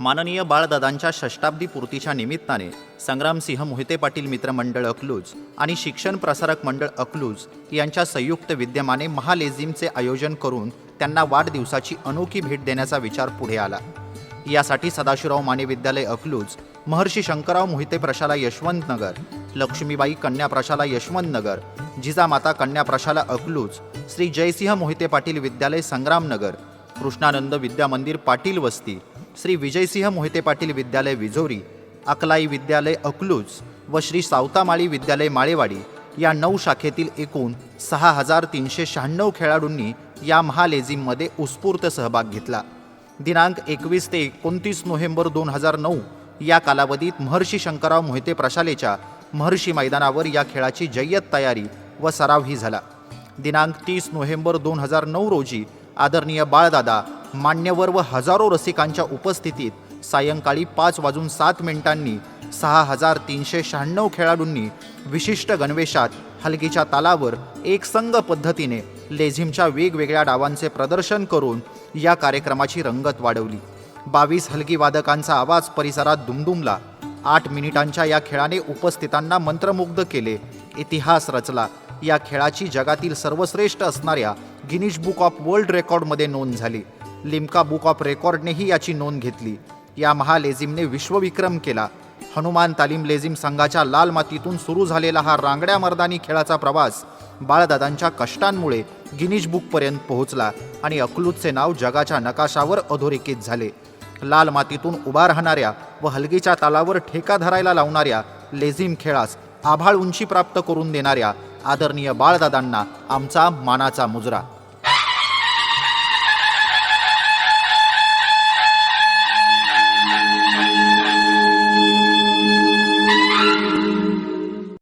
माननीय बाळदादांच्या षष्टाब्दी पूर्तीच्या निमित्ताने संग्रामसिंह मोहिते पाटील मित्रमंडळ अकलूज आणि शिक्षण प्रसारक मंडळ अकलूज यांच्या संयुक्त विद्यमाने महालेझिमचे आयोजन करून त्यांना वाढदिवसाची अनोखी भेट देण्याचा विचार पुढे आला. यासाठी सदाशिवराव माने विद्यालय अकलूज महर्षी शंकरराव मोहिते प्रशाला यशवंत नगर लक्ष्मीबाई कन्या प्रशाला यशवंत नगर जिजामाता कन्या प्रशाला अकलूज श्री जयसिंह मोहिते पाटील विद्यालय संग्रामनगर कृष्णानंद विद्या मंदिर पाटील वस्ती श्री विजयसिंह मोहिते पाटील विद्यालय विजोरी अकलाई विद्यालय अकलूज व श्री सावतामाळी विद्यालय माळेवाडी या नऊ शाखेतील एकूण सहा हजार तीनशे शहाण्णव खेळाडूंनी या महालेझिममध्ये उत्स्फूर्त सहभाग घेतला. दिनांक एकवीस ते एकोणतीस नोव्हेंबर दोन हजार नऊ या कालावधीत महर्षी शंकरराव मोहिते प्रशालेच्या महर्षी मैदानावर या खेळाची जय्यत तयारी व सरावही झाला. दिनांक तीस नोव्हेंबर दोन हजार नऊ रोजी आदरणीय बाळदादा मान्यवर व हजारो रसिकांच्या उपस्थितीत सायंकाळी पाच वाजून सात मिनिटांनी सहा हजार तीनशे शहाण्णव खेळाडूंनी विशिष्ट गणवेशात हलगीच्या तालावर एकसंग पद्धतीने लेझिमच्या वेगवेगळ्या डावांचे प्रदर्शन करून या कार्यक्रमाची रंगत वाढवली. बावीस हलगीवादकांचा आवाज परिसरात दुमदुमला. आठ मिनिटांच्या या खेळाने उपस्थितांना मंत्रमुग्ध केले. इतिहास रचला. या खेळाची जगातील सर्वश्रेष्ठ असणाऱ्या गिनीश बुक ऑफ वर्ल्ड रेकॉर्डमध्ये नोंद झाली. लिम्का बुक ऑफ रेकॉर्डनेही याची नोंद घेतली. या महालेझिमने विश्वविक्रम केला. हनुमान तालीम लेझिम संघाच्या लाल मातीतून सुरू झालेला हा रांगड्या मर्दानी खेळाचा प्रवास बाळदादांच्या कष्टांमुळे गिनीज बुकपर्यंत पोहोचला आणि अकलूजचे नाव जगाच्या नकाशावर अधोरेखित झाले. लाल मातीतून उभा राहणाऱ्या व हलगीच्या तालावर ठेका धरायला लावणाऱ्या लेझिम खेळास आभाळ उंची प्राप्त करून देणाऱ्या आदरणीय बाळदादांना आमचा मानाचा मुजरा.